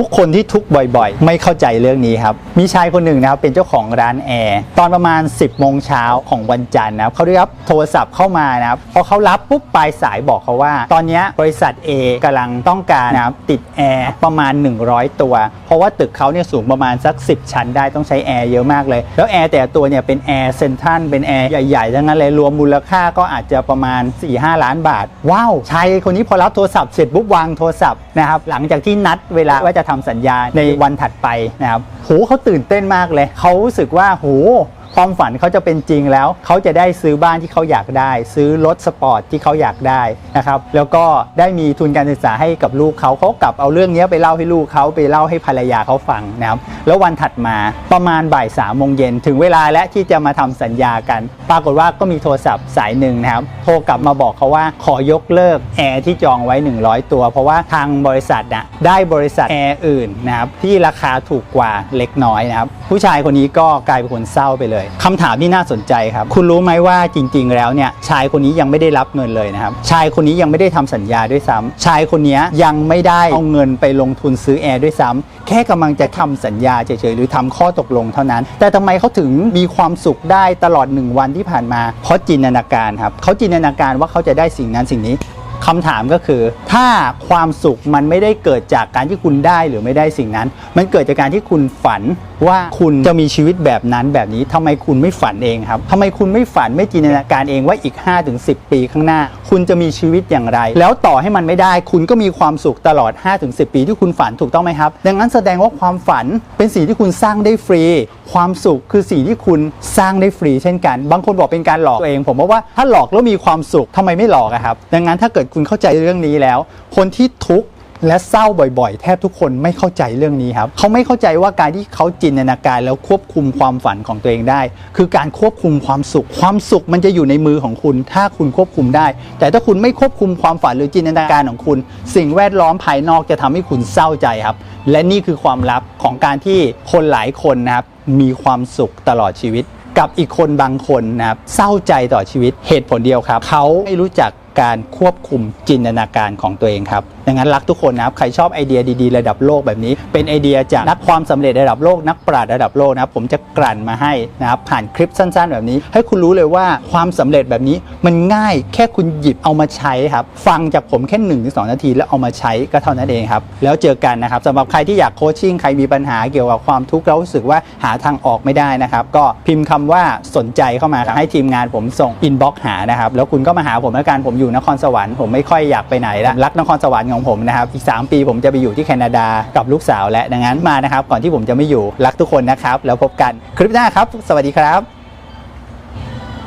ทุกคนที่ทุกบ่อยๆ ไม่เข้าใจเรื่องนี้ครับ มีชายคนหนึ่งนะครับเป็นเจ้าของร้านแอร์ตอนประมาณ 10โมงเช้าของวันจันทร์นะครับเขาได้รับโทรศัพท์เข้ามานะครับพอเขารับปุ๊บปลายสายบอกเขาว่า ตอนนี้บริษัท A กำลังต้องการนะครับติดแอร์ประมาณ 100 ตัว เพราะว่าตึกเขาเนี่ยสูงประมาณสัก 10 ชั้นได้ต้องใช้แอร์เยอะมากเลย แล้วแอร์แต่ตัวเนี่ยเป็นแอร์เซนทรัลเป็นแอร์ใหญ่ๆทั้งนั้นเลยรวมมูลค่าก็อาจจะประมาณ 4-5 ล้านบาทว้าวชายคนนี้พอรับโทรศัพท์เสร็จปุ๊บวางโทรศัพท์นะครับหลังจากที่นัดเวลาว่าจะทำสัญญาในวันถัดไปนะครับโหเขาตื่นเต้นมากเลย เขารู้สึกว่าโห ความฝันเขาจะเป็นจริงแล้ว เขาจะได้ซื้อบ้านที่เขาอยากได้ ซื้อรถสปอร์ตที่เขาอยากได้นะครับแล้วก็ได้มีทุนการศึกษาให้กับลูกเขาเขากลับเอาเรื่องนี้ไปเล่าให้ลูกเขาไปเล่าให้ภรรยาเขาฟังนะครับแล้ววันถัดมาประมาณบ่ายสามโมงเย็นถึงเวลาและที่จะมาทำสัญญากัน ปรากฏว่าก็มีโทรศัพท์สายหนึ่งนะครับโทรกลับมาบอกเขาว่าขอยกเลิกแอร์ที่จองไว้ 100 ตัว เพราะว่าทางบริษัทนะได้บริษัทแอร์อื่นนะครับที่ราคาถูกกว่าเล็กน้อยนะครับผู้ชายคนนี้ก็กลายเป็นคนเศร้าไปเลยคำถามที่น่าสนใจครับ คุณรู้ไหมว่าจริง ๆ แล้วเนี่ยชายคนนี้ยังไม่ได้รับเงินเลยนะครับ ชายคนนี้ยังไม่ได้ทำสัญญาด้วยซ้ำชายคนนี้ยังไม่ได้เอาเงินไปลงทุนซื้อแอร์ด้วยซ้ำแค่กำลังจะทำสัญญาเฉยๆหรือทำข้อตกลงเท่านั้น แต่ทำไมเขาถึงมีความสุขได้ตลอดหนึ่งวันที่ผ่านมาเพราะจินตนาการครับเขาจินตนาการว่าเขาจะได้สิ่งนั้นสิ่งนี้ คำถามก็คือ ถ้าความสุขมันไม่ได้เกิดจากการที่คุณได้หรือไม่ได้สิ่งนั้น มันเกิดจากการที่คุณฝันว่าคุณจะมีชีวิตแบบนั้นแบบนี้ทำไมคุณไม่ฝันเองครับทำไมคุณไม่ฝันไม่จินตนาการเองว่าอีก 5-10 ปีข้างหน้า คุณจะมีชีวิตอย่างไร แล้วต่อให้มันไม่ได้ คุณก็มีความสุขตลอด 5-10 ปีที่คุณฝันถูกต้องไหมครับ ดังนั้นแสดงว่าความฝันเป็นสิ่งที่คุณสร้างได้ฟรี ความสุขคือสิ่งที่คุณสร้างได้ฟรีเช่นกัน บางคนบอกเป็นการหลอกตัวเอง ผมว่าถ้าหลอกแล้วมีความสุขทำไมไม่หลอกครับ ดังนั้นถ้าเกิดคุณเข้าใจเรื่องนี้แล้ว คนที่ทุกข์และเศร้าบ่อยๆ แทบทุกคนไม่เข้าใจเรื่องนี้ครับเขาไม่เข้าใจว่าการที่เขาจินตนาการแล้วควบคุมความฝันของตัวเองได้ คือการควบคุมความสุข ความสุขมันจะอยู่ในมือของคุณ ถ้าคุณควบคุมได้ แต่ถ้าคุณไม่ควบคุมความฝันหรือจินตนาการของคุณ สิ่งแวดล้อมภายนอกจะทำให้คุณเศร้าใจครับ และนี่คือความลับของการที่คนหลายคนนะครับมีความสุขตลอดชีวิต กับอีกคนบางคนนะครับเศร้าใจต่อชีวิตเหตุผลเดียวครับ เขาไม่รู้จัก การควบคุมจินตนาการของตัวเองครับดังนั้นรักทุกคนนะครับใครชอบไอเดียดีๆ ระดับโลกแบบนี้ เป็นไอเดียจากนักความสำเร็จระดับโลกนักปราชญ์ระดับโลกนะครับผมจะกลั่นมาให้นะครับผ่านคลิปสั้น ๆ แบบนี้ ให้คุณรู้เลยว่าความสำเร็จแบบนี้มันง่ายแค่คุณหยิบเอามาใช้ครับฟังจากผมแค่1นถึงสนาที แล้วเอามาใช้ก็เท่านั้นเองครับแล้วเจอกันนะครับสำหรับใครที่อยากโคชชิ่งใครมีปัญหาเกี่ยวกับความทุกข์แล้วรู้สึกว่าหาทางออกไม่ได้นะครับก็พิมพ์คำว่าสนใจเข้ามาให้ทีมงานผมส่งอินบ็อกหานะครับแล้วคุณก็มาหาผมแล้วกันผมอยู่นครสวรรค์ผมไม่ค่อยอยากไปไหนละรักนครสวรรค์ของผมนะครับอีก 3 ปีผมจะไปอยู่ที่แคนาดากับลูกสาวและดังนั้นมานะครับ ก่อนที่ผมจะไม่อยู่รักทุกคนนะครับ แล้วพบกันคลิปหน้าครับ สวัสดีครับ